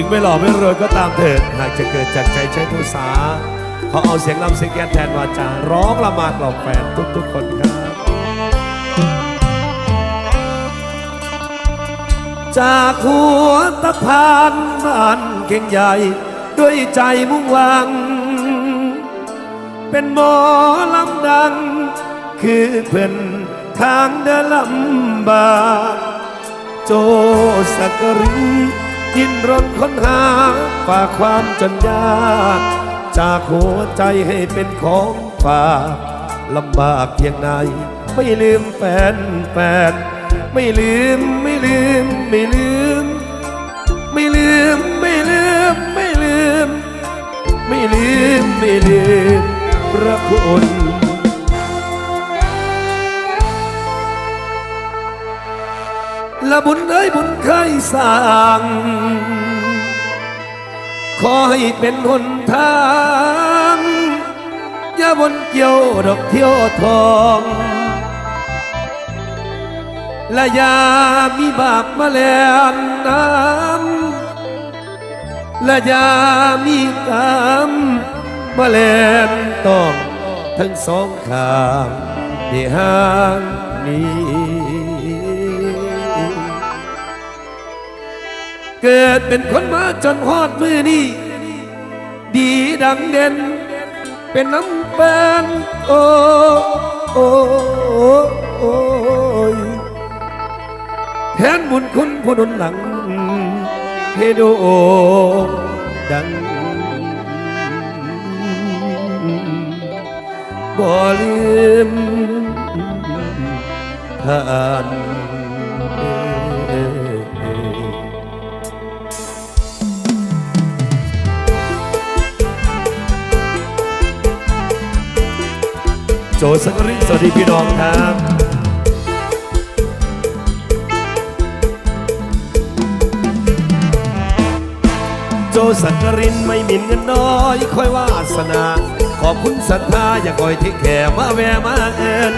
ถึงไม่หล่อไม่รวยก็ตามเถิด หากจะเกิดจากใจใช้ผู้สาขอเอาเสียงลำเสียงแกนแทนวาจาร้องละหมาดหล่าแฟนทุกๆคนครับจากหัวตะพานบ้านเก่งใหญ่ ด้วยใจมุ่งหวัง เป็นหมอลำดัง คือเพื่อนทางเดินลำบากโจสักกริ นยินรนค้นหาฝากความจนยากจากหัวใจให้เป็นของฝากลำบากเพียงไหนไม่ลืมแฟนแฟน ไม่ลืมไม่ลืมไม่ลืม ไม่ลืมไม่ลืมไม่ลืม ไม่ลืมไม่ลืมพระคุณ บุญเอ้ยบุญเคยสร้างขอให้เป็นหนทางอย่าบนเกี่ยวดอกเที่ยวทองและยามีบาปมาแลนน้ำและยามีกรรมมาแลนต้องทั้งสองข้างที่ห่างนี้ เกิดเป็นคนมาจนฮอดมือนี้ดีดังเด่น เป็นน้ำแปนโอ้โอ้โอ้ยแทนบุญคุณผู้นุนหลังให้โดดังบ่ลืมท่าน โจสักรินสวัสดีพี่น้องครับโจสักรินไม่มินเงินน้อยค่อยวาสนา ขอบคุณศรัทธาอย่าคอยทิ้งแค่มาแวมาเอิน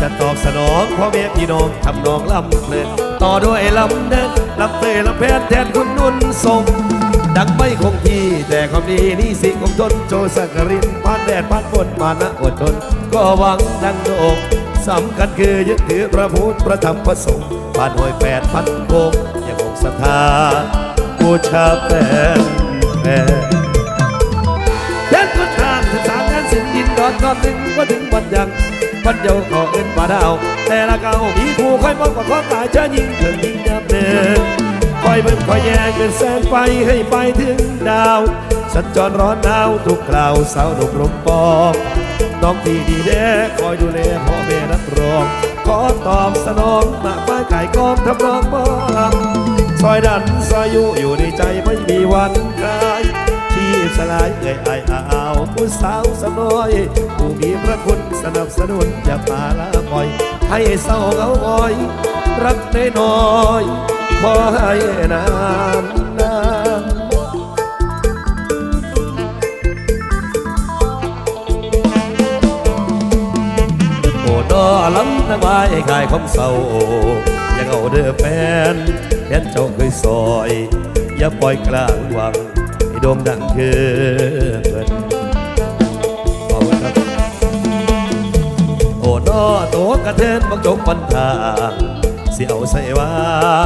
จะตอบสนองพ่อแม่พี่น้องทำนองลำเพลินต่อด้วยลำเดินลำเตยลำแพนแทนคุณนุ่นทรง ดังไม่คงที่แต่ความดีนี่สิคงทนโจสักรินผ่านแดดผ่านฝนมานะอดทน ก็หวังดังโด่งสำคัญคือยึดถือพระพุทธพระธรรมพระสงฆ์ผ่านหอยแปดพันโกงยังคงศรัทธาบูชาแฟนแฟนแทนคนทางศึกษางานสิ่งยินดอนก่อนหนึ่งว่าถึงวันยังวันเดียวขอเอ็นป่าดาว แต่ละเก่ามีผู้คอยมองกว่าข้อตายเชยิงถึงยิงยับเดิน คอยเบิ่งคอยแย่งเป็นแสงไฟให้ไปถึงดาวสัญจรร้อนหนาวทุกคราวสาวหนุ่มรมปองน้องพี่ดีแด้คอยดูแลพ่อแม่นักร้อง ขอตอบสนองมากมายไก่กองทำนองมองซอยดันซอยอยู่อยู่ในใจไม่มีวันคลายที่สลายเอ่ยไอายอาวผู้สาวสน้อย ผู้มีพระคุณสนับสนุนอย่าปาละปล่อย ให้เศร้าเหงาอ้อย รักน้อย ๆขอให้นานนานโอ้ดอลำทั้งวายกายของเศร้าอยังเอาเด้อแฟนแฟนเจ้าเคยซอย อย่าปล่อยกลางวังให้โด่งดังเกินโอ้นอโตกระเทนบักจกปันทาง เสียวใส่วา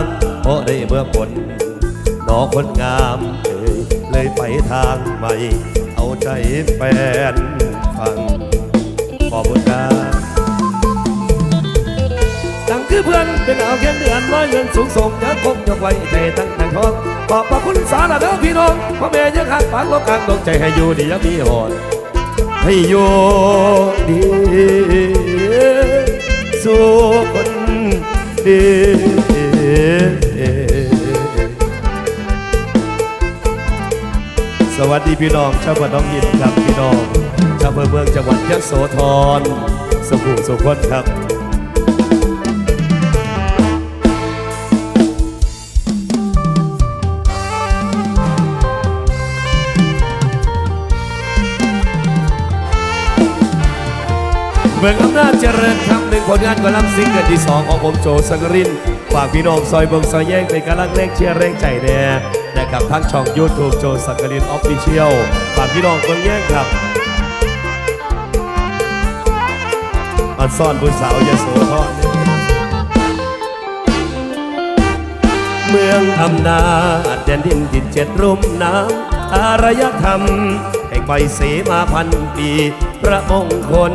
งเพราะได้เมื่อคนนอคนงามเอ่ยเลยไปทางใหม่ เอาใจแฟนฟังขอบคุณครับดังคือเพื่อนเป็นเอาเขียนเดือนร้อยเงินสูงส่งยังคงยกไว้ใจตั้งแต่ทองขอบพระคุณสารเด้อพี่น้องพ่อแม่ยังหักปากลบกลางดวงใจให้อยู่ดียังมีหอนให้อยู่ดี สู่คน สวัสดีพี่น้องชาวบ้านน้องยินครับพี่น้องชาวเมืองจังหวัดยะโสธรสุขุสุขคนครับเมืองอำนาจเจริญครับ ผลงานกอลัมซิงเกิลที่สองของผมโจสังกรินฝากพี่น้องซอยเบิงซอยแย่งเป็นกำลังเร่งเชียร์เร่งใจแน่นะครับทั้งช่อง YouTube โจสักกลินออฟฟิเชียลฝากพี่น้องเบิงแย่งครับอันซ่อนบุญสาวยโสธรเมืองอำนาจแดนดินดินเจ็ดรุ่มน้ำอารยธรรม แห่งใบเสมาพันปี พระมงคล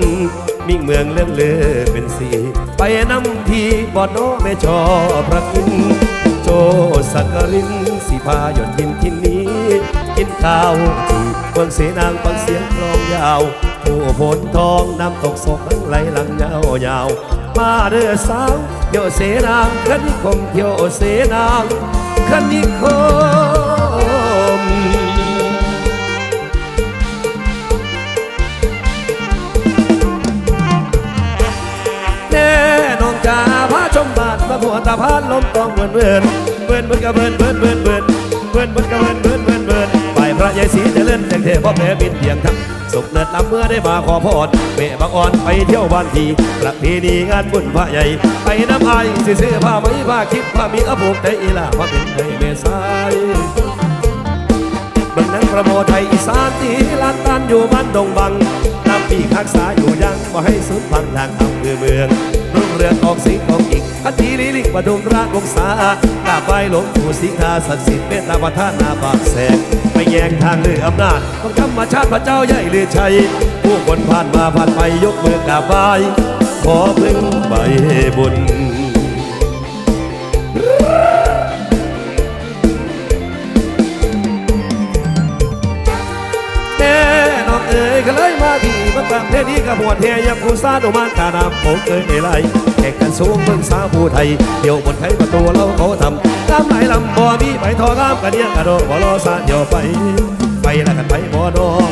มิ่งเมืองเลื่องเลือเป็นสี ไปน้ำทีบอดโนแม่ชอพระคุณโจสักกรินสิพาหยดยินทินนี้ กินข้าวที่เมืองเสนางฟังเสียงกลองยาว ผู้ฝนทองน้ำตกศกลังไหลหลังยาวยาว มาเด้อสาวเที่ยวเสนางคันนิคมเที่ยวเสนางคันนิคม จ๋าพาชมบาทมาผัวตาพานลมตองเบิ่นเบิ่นเบิ่นเบิ่นกะเบิ่นเบิ่นเบิ่นเบิ่นเบิ่นเบิ่นกะเบิ่นเบิ่นเบิ่นเบิ่นไปพระยายศรีเจริญแจงเทพ่อแม่บินเพียงทักสุขเนิดลำเมื่อได้มาขอพรเมฆบางอ่อนไปเที่ยวบ้านทีประเพณีงานบุญพระใหญ่ไปน้ำไอายสิซื้อผ้าไหมผ้าคิดผ้ามีอภูกใจอีล่ามาเป็นในเมษายเบิ่งหนังประโมทไทยอีสานที่ลานตันอยู่บ้านดงบังน้ำปีกทักษาอยู่ยังบ่ให้สุดพังทางอำเภอเมือง เรืองออกสิงองอีกอันทีลิลิกปทุมราชวงศากราบไหว้หลวงปู่สิงหาศักดิ์สิทธิ์เมตตาประทานนาบากแสกไปแยงทางเรืออำนาจของธรรมชาติพระเจ้าใหญ่เรือชัย ผู้คนผ่านมาผ่านไปยกมือกราบไหว้ขอพึ่งใบบุญ ที่มาประเพณีกับบวชเฮียยังผู้ซาโดมันตาดำผมเคยในไรแข่งกันสูงเมืองสาวผู้ไทยเที่ยวบนไทยประตูเราเขาทำตามไหลลำบ่มีไปทองามกันเนี่ยกระโดดบ่รอซาเดียวไป ไปแล้วกันไปบ่นอง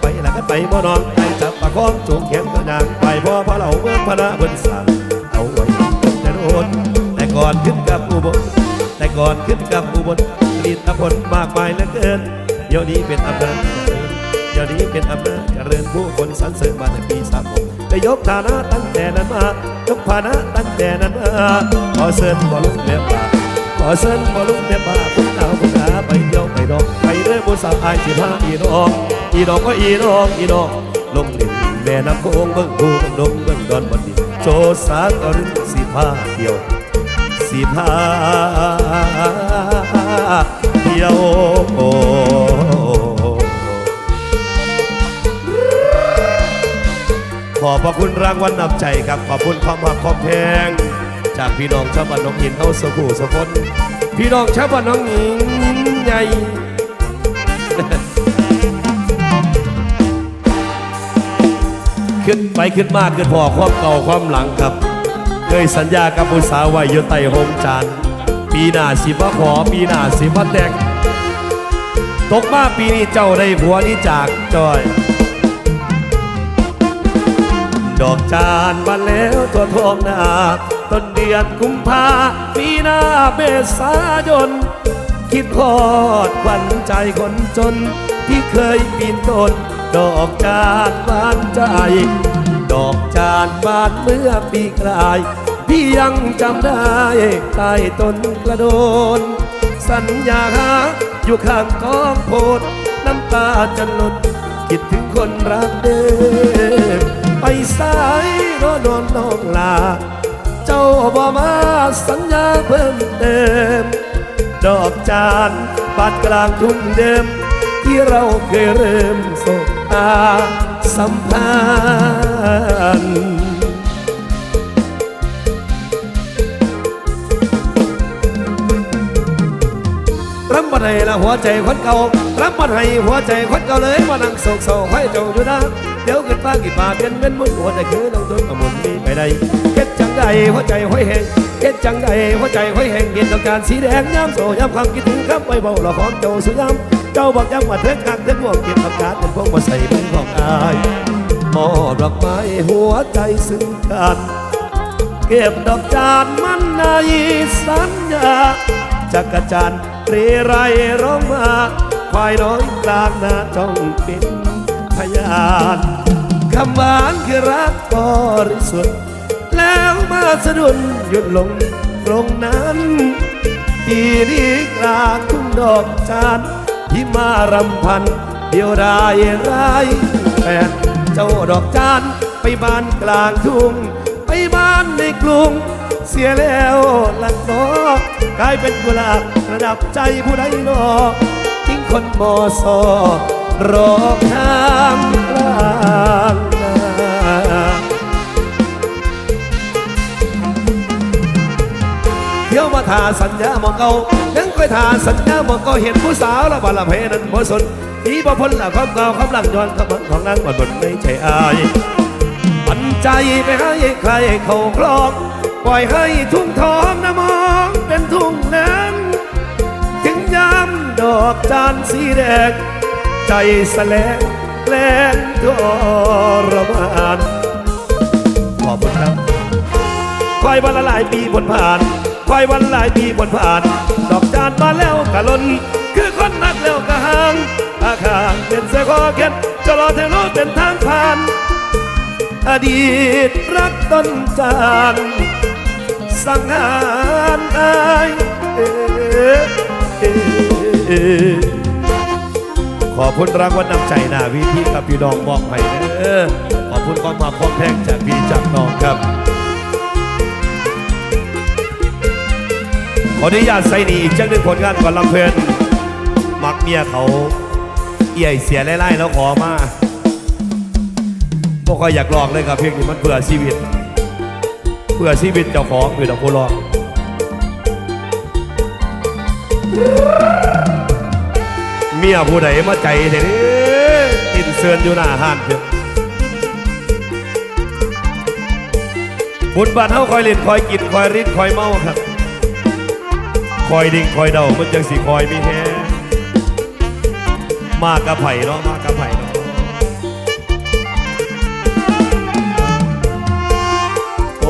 ไปแล้วกันไปบ่นองไปจับปากคองจูงเขียนกระนางไปพ่อพระเหล่าเมืองพระนาบนสั่งเอาไว้แต่โดนแต่ก่อนขึ้นกับอุบลแต่ก่อนขึ้นกับอุบลผลิตผลมากมายเหลือเกินเดี๋ยวนี้เป็นอำเดี๋ ยวนี้เป็นอำนาจเจริญผู้คนสรรเสริญมาแต่ปีสามหกได้ยกฐานะตั้งแต่นั้นมายกฐานะตั้งแต่นั้นมาขอเชิญบอลุงแม่ป่าขอเชิญบอลุงแม่ป่าคุณดาวคุณอาไปเที่ยวไปดอกไปเรื่อยบุษาวอายสิพาอีดอกอีดอกก็อีดอกอีดอกลงเล่นแม่น้ำโขงเบิ่งภูเบิ่งดงเบิ่งดอนบนดีโจสากรินสิพาเที่ยวสิพาเที่ยวโอ อบพระคุณรางวัลนำใจครับ ขอบคุณความหักความแพง จากพี่น้องชาวบ้านน้องหินเฮาสกูสะพนพี่น้องชาวบ้านน้องหญิงยิ้มใหญ่ขึ้นไปขึ้นมากขึ้นพอความเก่าความหลังครับ เคยสัญญากับผู้สาวไว้อยู่ใต้โฮมจานปีหน้าสิมาขอปีหน้าสิมาแต่งตกมาปีนี้เจ้าได้ผัวนี้จากจอย ดอกจานบาแล้วตัวทองนาต้นเดือนกุมภาปีหน้าเมษายน คิดพอดขวัญใจคนจน ที่เคยปีนต้น ดอกจานบานใจ ดอกจานบานเมื่อปีกลาย พี่ยังจำได้ใต้ต้นกระโดน สัญญาหาอยู่ข้างกองโพดน้ำตาจะหล่นคิดถึงคนรักเดิม ไปสายรอโดนน้องลา เจ้าบ่มาสัญญาเพิ่มเติม ดอกจานบาดกลางทุ่งเดิม ที่เราเคยเริ่มสบตาสัมพันธ์ บมาให้ละหัวใจคนเก่ารับมาให้หัวใจคนเก่าเลยมานั่งโศกเศร้าห้เจ้าอยู่นะเดี๋ยวขึ้นฟ้ากี่ป่าเปลี่ยนเป็นมุนหัวใจคือน้องต้นกระมุนมีไปใดเก็ดจังใดหัวใจห้อยแหงเก็ดจังใดหัวใจห้อยแหงเห็นต้องการสีแดงย้ำโซย้ำความคิดถึงครับไว้เบาละของเจ้าสุยามเจ้าบอกย้ำว่าเถิดคักเถิดห่วงเก็บอาการเป็นพวกมาใส่เป็นของอายมอดอกไม้หัวใจซึ้งกันเก็บดอกจานมันในสัญญาจักรจันทร์ เรไรร้องมาควายน้อยกลางนาจ้องเป็นพยานคำหวานคือรักบริสุทธิ์แล้วมาสะดุดหยุดลงตรงนั้นปีนี้กลางทุ่งดอกจานที่มารำพัน เดียวดายรายแปดเจ้าดอกจานไปบ้านกลางทุ่ง ไปบ้านในกรุง เสียแล้วลักนอกกลายเป็นกุหลาบระดับใจผู้ใดนอทิ้งคนมอซอรอข้ามกลางนาเที่ยวมาทาสัญญามองเก่ายังคอยทาสัญญามองเก่าเห็นผู้สาวแล้วบาละเพนั้นบ่สนอีบ่พ้นละความเก่าความหลังย้อนคำมันของนางบ่บนไม่ใช่อายปันใจไปให้ใครเขาคลอง ปล่อยให้ทุ่งทองนะมองเป็นทุ่งน้ำถึงยามดอกจานสีแดง ใจแสลงแล้งทรมานขอบคุณครับคอยวันละหลายปีผลผ่านคอยวันหลายปีผลผ่าน ดอกจานมาแล้วกะลนคือคนนักแล้วกะหางอาคางเป็นเสคอเข็นจะรอเทโดีตรักต้นจานสังหารอายขอบคุณรางวัลนำใจนาวิธีกับพี่น้องมอบให้เด้อขอบคุณความมาความแพงจากพี่จากน้องครับ ขออนุญาตใส่หนีอีกจังหนึ่งผลงานก่อนลำเพลินมักเมียเขาเอี่ยเสียไล่ๆแล้วขอมา พวกคอยอยากลองเลยครับเพียงนี้มันเผื่อชีวิตเผื่อชีวิตเจ้าของอยู่ดอกผู้ลองเมียผู้ใดมาใจเถอะนี่ตินเสือนอยู่หน้าห้านเถอะบุญบานเฮาคอยเล่นคอยกินคอยริดคอยเมาครับคอยดิ่งคอยเดามันจังสีคอยมีแฮมากกะไผ่เนาะมากกะไผ่เนาะ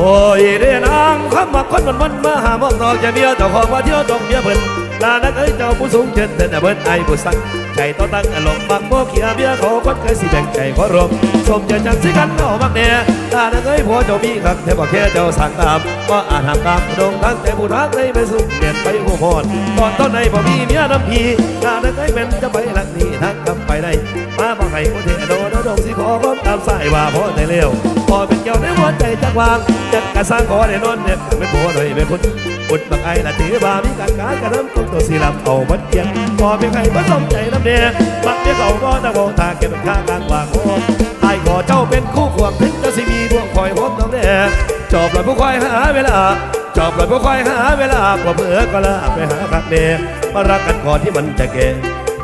โอ้ยเด้นางคำมาคนมันมันมาหามองนอกจะเมียเจ้าของมาเที่ยวต้องเมียเพิ่นลานักเอ้ยเจ้าผู้สูงเชิญเถิดเบิ้นไอ้ผู้สั่งใจต่อตั้งอารมณ์มักโมเขียเมียเขาคนเคยสิแบ่งใจขอรวมสมเจจังสิกันเอามักแน่ลานักเอ้ยผัวเจ้ามีคักแต่บอกแค่เจ้าสั่งตามว่าอาจห้ามตามดงทั้งแต่ผู้รักเลยไปสุขเดียนไปหัวพอดตอนต้นในบ่มีเมียน้ำพีลานักเอ้ยเป็นจะไปหลักนี้ทั้งกำไปได้มาบ่ให้คนเทโดนดงสิขอความตามสายว่าพอได้เร็วพอเป็นเกี่ยวในหัวใจจักวางจักกะสร้างขอได้นอนเนี่ยเป็นผัวหน่อยเป็นคนอุดบักไอ้ละถือบามีการการกระทำต้นตัวสีลำเอาบัดเกียงพอเป็นใครบ่สมใจน้ำเนี่ยบักเมียเขาก็ตะโกตาเก็บข้ากลางวางโอ้ไอ้ขอเจ้าเป็นคู่ควงถึงจะสิมีดวงคอยพบน้องเนี่ยจอบเลยผู้คอยหาเวลาจอบเลยผู้คอยหาเวลากว่าเมื่อก็ลาไปหาคักเนมารักกันก่อนที่มันจะแก่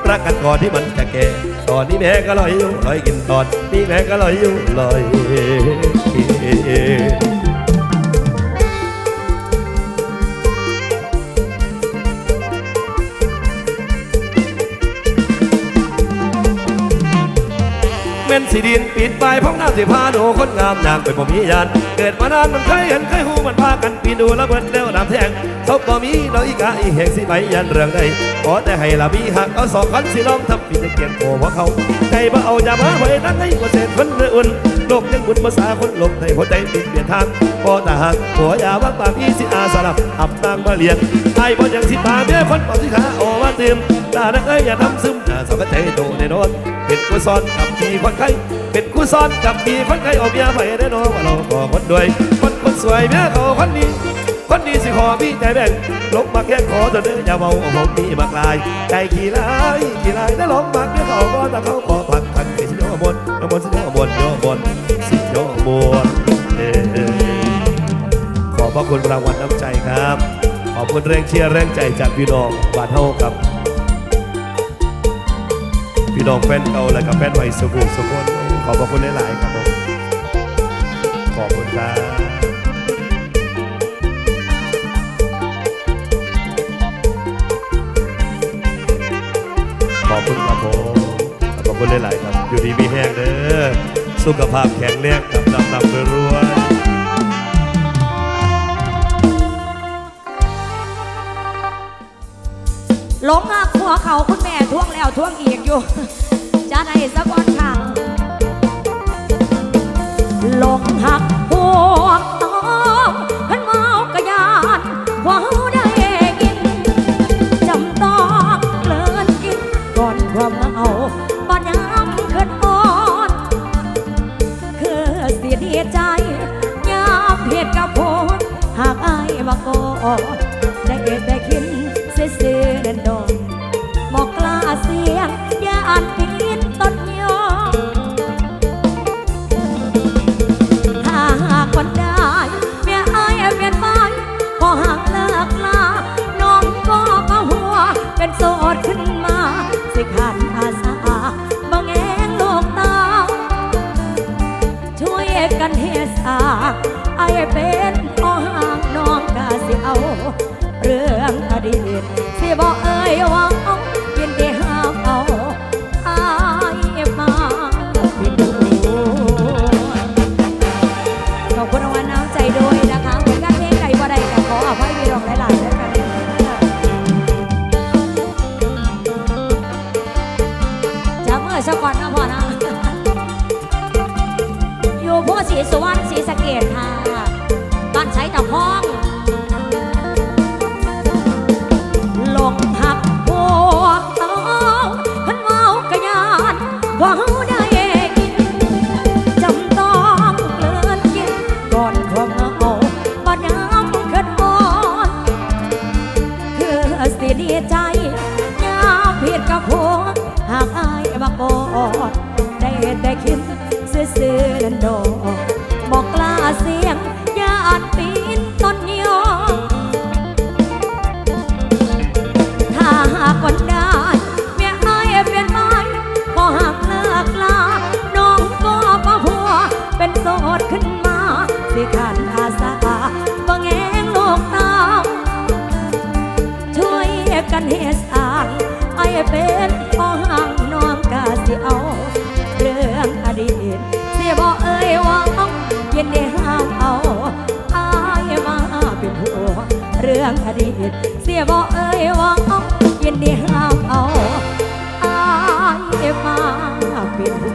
รักกันก่อนที่มันจะแก่ตอนนี้แม่ก็ลอยอยู่ลอยกินตอนนี้แม่ก็ลอยอยู่ลอย สีดินปิดปลายพ้องน้ำสิพาดูคนงามนางไปบ่มียานเกิดมานานมันเคยเห็นเคยหูมันพากันปีดูแล้วเบิดแล้วน้ำแทงศพก็มีน้อยอีกาอีแหงสิไปยันเรื่องใดขอแต่ให้ละมีหักเอาสองคันสิลองทำปีจะเกียงโผเพราะเขาใจบ่เอาอย่ามาไว้นั่งให้บ่เสร็จคนเรืออุ่นโลกยังบุญภาษาคนหลงให้หัวใจติดเปลี่ยนทางพอแต่หักหัวยาวักปากอีสิอาสลับอับนางมาเลียงไอ้บ่ยังสิพาเมียคนปอบสิขาโอมาเติมตานักเอ้ยอย่าทำซึมหน้าสองกใจโตในนอน เป็นกุศลกับมีคนไข้เป็นกุศลกับมีคนไข้เอาเมียไปได้น้องว่าเราก็คนด้วยคนคนสวยเมียเขาคนนี้คนนี้สิขอมีใจแบ่งลบมาแค่ขอตัวเนื้ออย่าเมาเอาผมมีมากลาย ใจขี้ลายขี้ลายได้ลงมากเมียเขาก็แต่เขาขอพักพันไปสิโยบนโยบนสิโยบนโยบนสิโยบนเออขอบพระคุณรางวัลน้ำใจครับ ขอบคุณแรงเชียร์แรงใจจากพี่น้องบานเฮาครับ พี่น้องแฟนเก่าและกับแฟนใหม่สุขุมสุขนขอบพระคุณหลาย ๆ ครับผมขอบคุณครับขอบคุณครับผมขอบคุณหลาย ๆ ครับ อยู่ดีมีแห้งเด้อสุขภาพแข็งแรงกับดำดำรวยๆหลงหักหัวเขาคุณแม่ ท่วงแล้วท่วงอีกอยู่จะไหนสักวันค่ะหลงหักพวก กันเฮสาไอเป็นพ่อห่างน้องกาสิเอา เรื่องอดีตสิบอกเอ่ยว่า สุวรรณศรีสะเกดค่ะ บ้านใช้ตะพองหลงหับพวกต้องพันเมากระยานว่าเฮาได้กินจำต้องเลื่อนกินก่อนความเอาบาน้ำขึ้นมอนคือสิดีใจยามผิดกับพวกหากอายมาก่อดได้แต่คิดซื้อๆนั่นโด เสียบ่เอ่ยว่าเอาเย็นนี้ห้ามเอาอายมาเป็นผู้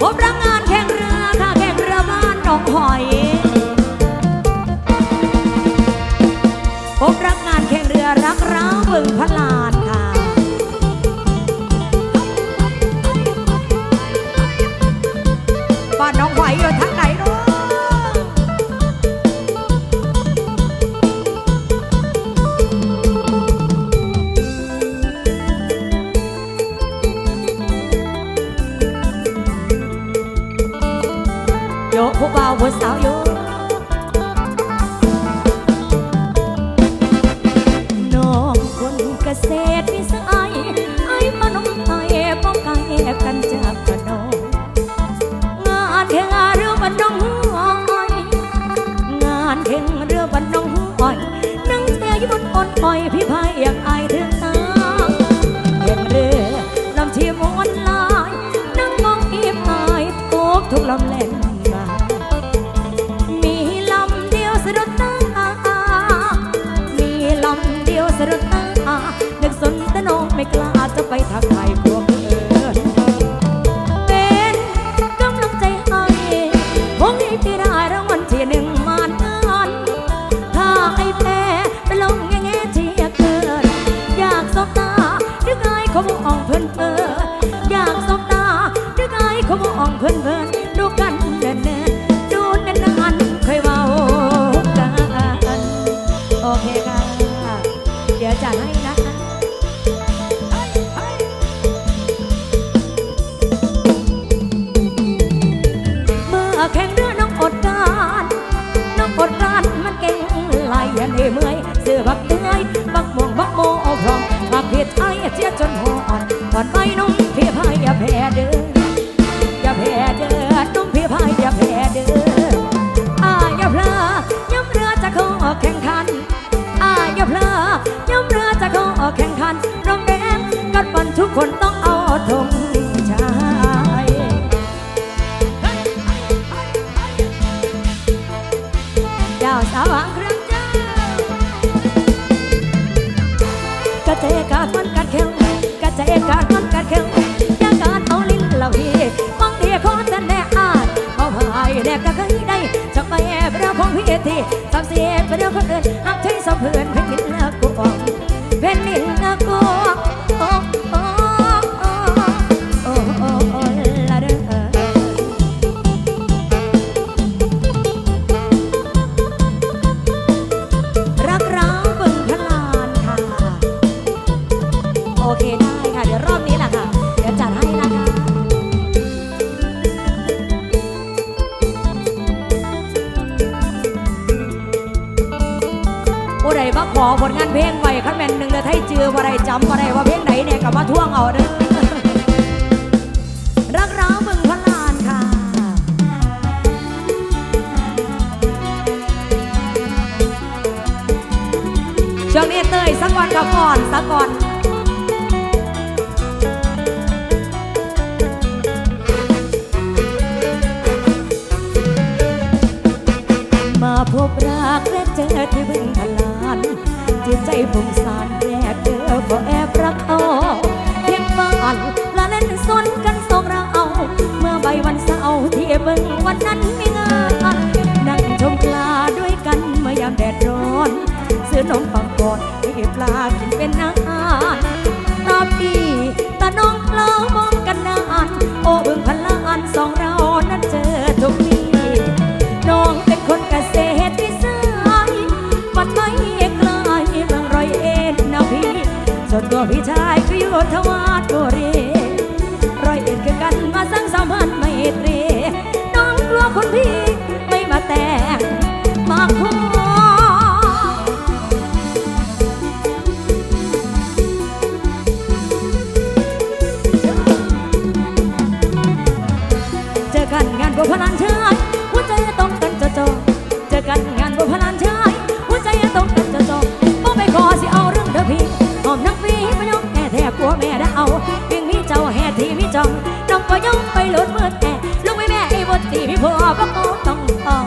ผมรักงาน ยันเอเมื่ยเสือบักเตยบักม่วงบักโมเอาร้องบักเห็ดไอเจียจนหัวอ่อนอ่อนไม่ นมปังก่อนให้ปลากินเป็นอาหารตาพี่ตาน้องเรามองกันนานโอ้บึงพันลันสองเรานั้นเจอทุกทีน้องเป็นคนเกษตรที่สายวัดไม่ไกลเมืองรอยเอ็นนะพี่ส่วนตัวพี่ชายก็อยู่ทว่า พี่หอมนักฟีพยองแก่แท้กลัวแม่ได้เอาเพียงมีเจ้าแห่ที่มีจองน้องพยองไปหลุดมืดแต่ลูกไม่แม่ไอ้บทตีพี่พ่อก็โมต้องออก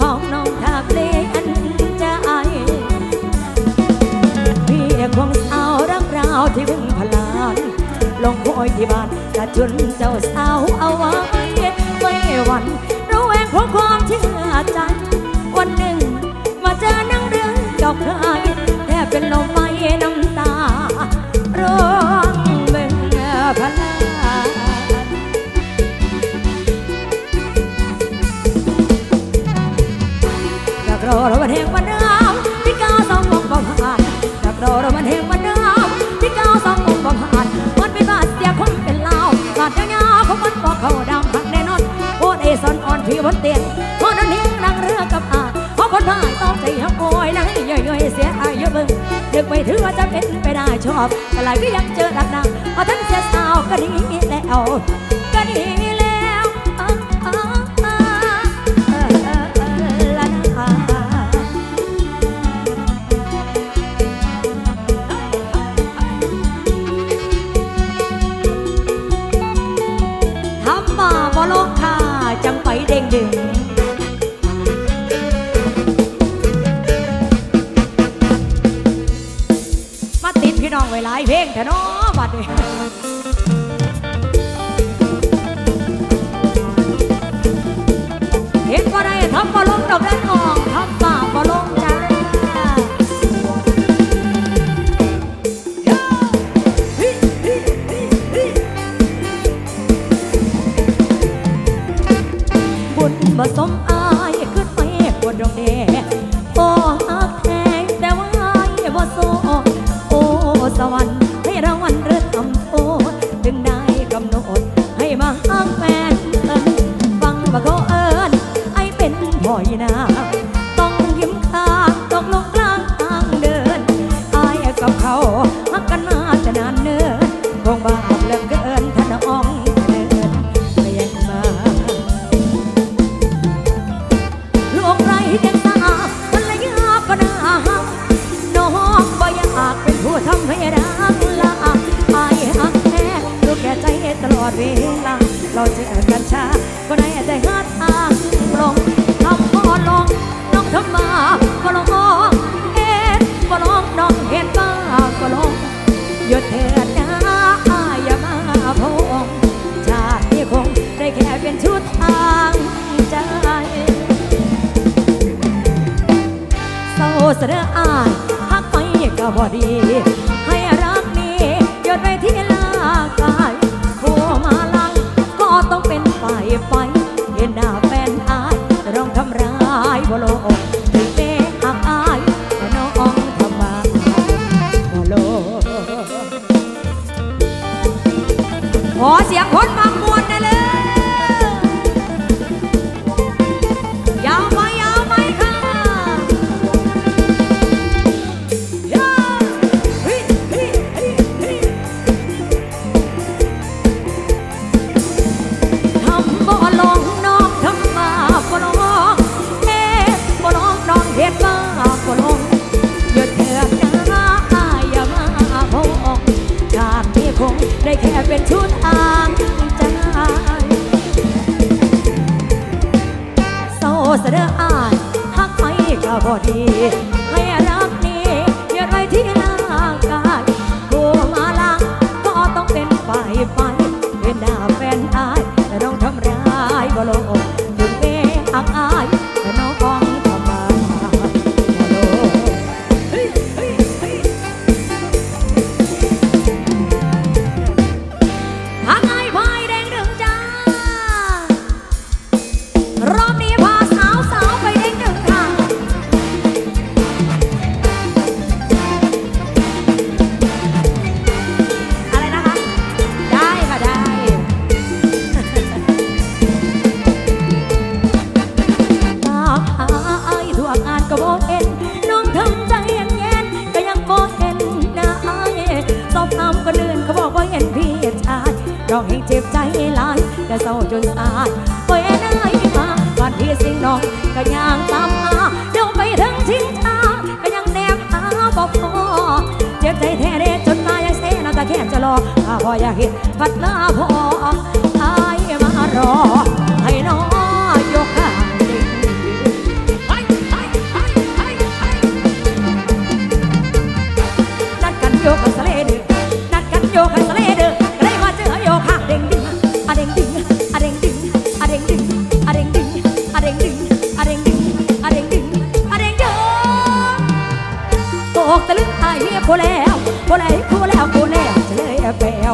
ห้องน้องทาเลอันใจพี่คงสาวรักราวที่พึ่งพลานลงคอยที่บ้านจะจนเจ้าสาวเอาไว้ไม่หวั่น คนเตียงพอนั้นี้ยงนางเรือกับอาพอคนหายต้องใจหักคอยนั่งย่อยๆเสียอายุมึงนึกไม่ถึงว่าจะเป็นไปได้ชอบอะไรก็ยังเจอดักนางพอท่านเสียสาวก็หนีแล้วก็หนี tom a บ่ดี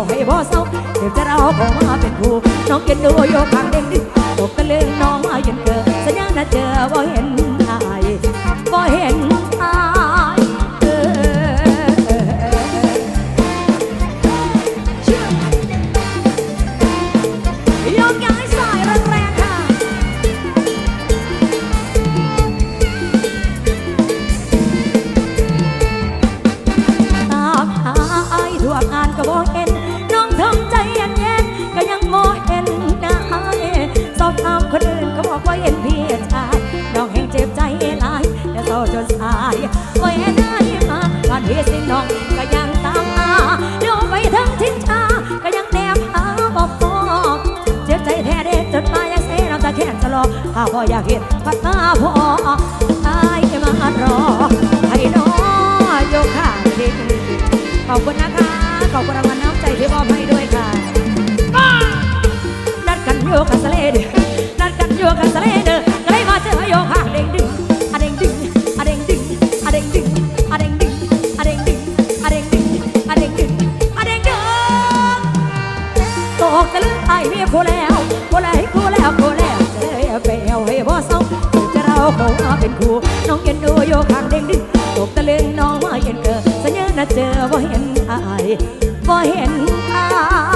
ให้บ่เศร้าเดี๋ยวจะเราเข้มาเป็นคู่น้องเกินดูโยกข้างเด้งดิตกกระเลงน้องมาเย็นเกิดสัญญาณเจอว่าเห็น ขอบคุณนะคะ ขอบคุณรางวัลน้ำใจที่มอบให้ด้วยค่ะ นัดกันโยกคาสเลเดนัดกันโยกคาสเลเดก็ไลยมาเจอโยกหักเด้งดึงอะเด้งดึงอะเด้งดึงอะเด้งดึงอะเด้งดึงอะเด้งดึงอะเด้งดึงอะเด้งดึงอะเด้งดึงตกตะลึงไอเมียโคแล้วโคแล้วโคแล้วโคแล้วเจอเปียวให้บ่เศร้าจะเราเขามาเป็นครูน้องเย็นดูโยกหัเด้งดึงตกตะลึงน้องมาเย็นเกิด เจอว่าเห็นอายว่าเห็นอาย